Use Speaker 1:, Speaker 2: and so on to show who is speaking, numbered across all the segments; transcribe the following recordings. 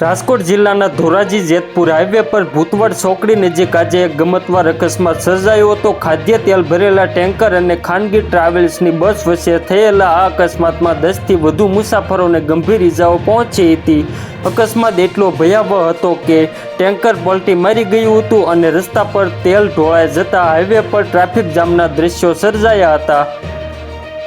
Speaker 1: રાજકોટ જિલ્લાના ધોરાજી જેતપુર હાઈવે પર ભૂતવડ છોકડી નજીક આજે એક ગમતવાર અકસ્માત સર્જાયો હતો. ખાદ્ય તેલ ભરેલા ટેન્કર અને ખાનગી ટ્રાવેલ્સની બસ વચ્ચે થયેલા આ અકસ્માતમાં દસથી વધુ મુસાફરોને ગંભીર ઇજાઓ પહોંચી હતી. અકસ્માત એટલો ભયાવહ હતો કે ટેન્કર પલટી મારી ગયું હતું અને રસ્તા પર તેલ ઢોળાઈ જતા હાઈવે પર ટ્રાફિક જામના દ્રશ્યો સર્જાયા હતા.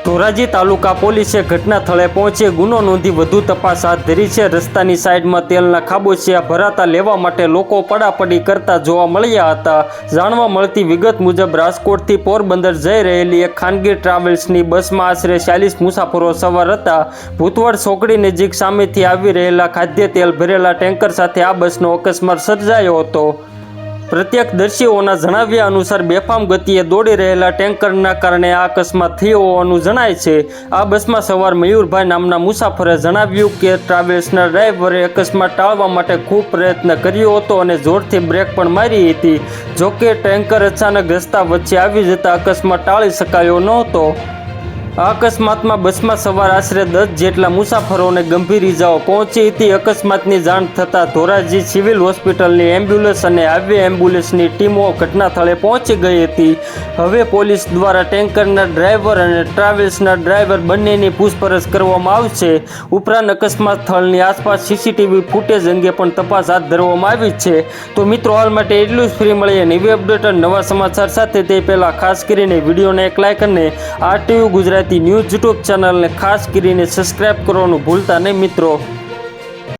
Speaker 1: ધોરાજી તાલુકા પોલીસે ઘટના સ્થળે પહોંચી ગુનો નોંધી વધુ તપાસ હાથ ધરી છે. રસ્તાની સાઈડમાં તેલના ખાબોચિયા ભરાતા લેવા માટે લોકો પડાપડી કરતા જોવા મળ્યા હતા. જાણવા મળતી વિગત મુજબ રાજકોટથી પોરબંદર જઈ રહેલી એક ખાનગી ટ્રાવેલ્સની બસમાં આશરે ચાલીસ મુસાફરો સવાર હતા. ભૂતવડ સોકડી નજીક સામેથી આવી રહેલા ખાદ્ય તેલ ભરેલા ટેન્કર સાથે આ બસનો અકસ્માત સર્જાયો હતો. પ્રત્યક્ષદર્શીઓના જણાવ્યા અનુસાર બેફામ ગતિએ દોડી રહેલા ટેન્કરના કારણે આ અકસ્માત થયો હોવાનું જણાય છે. આ બસમાં સવાર મયુરભાઈ નામના મુસાફરે જણાવ્યું કે ટ્રાવેલ્સના ડ્રાઈવરે અકસ્માત ટાળવા માટે ખૂબ પ્રયત્ન કર્યો હતો અને જોરથી બ્રેક પણ મારી હતી. જોકે ટેન્કર અચાનક રસ્તા વચ્ચે આવી જતા અકસ્માત ટાળી શકાયો નહોતો. અકસ્માતમાં બસમાં સવાર આશરે દસ જેટલા મુસાફરોને ગંભીર ઇજાઓ પહોંચી હતી. અકસ્માતની જાણ થતાં ધોરાજી સિવિલ હોસ્પિટલની એમ્બ્યુલન્સ અને હાઈવે એમ્બ્યુલન્સની ટીમો ઘટના સ્થળે પહોંચી ગઈ હતી. હવે પોલીસ દ્વારા ટેન્કરના ડ્રાઈવર અને ટ્રાવેલ્સના ડ્રાઈવર બંનેની પૂછપરછ કરવામાં આવશે. ઉપરાંત અકસ્માત સ્થળની આસપાસ સીસીટીવી ફૂટેજ અંગે પણ તપાસ હાથ ધરવામાં આવી છે. તો મિત્રો, હાલ માટે એટલું જ. ફ્રી મળીએ નવી અપડેટ નવા સમાચાર સાથે. તે પહેલાં ખાસ કરીને વિડીયોને એક લાઇક અને આરટીયુ ગુજરાતી ન્યૂઝ યુટ્યુબ ચેનલને ખાસ કરીને સબસ્ક્રાઇબ કરવાનું ભૂલતા નહીં મિત્રો.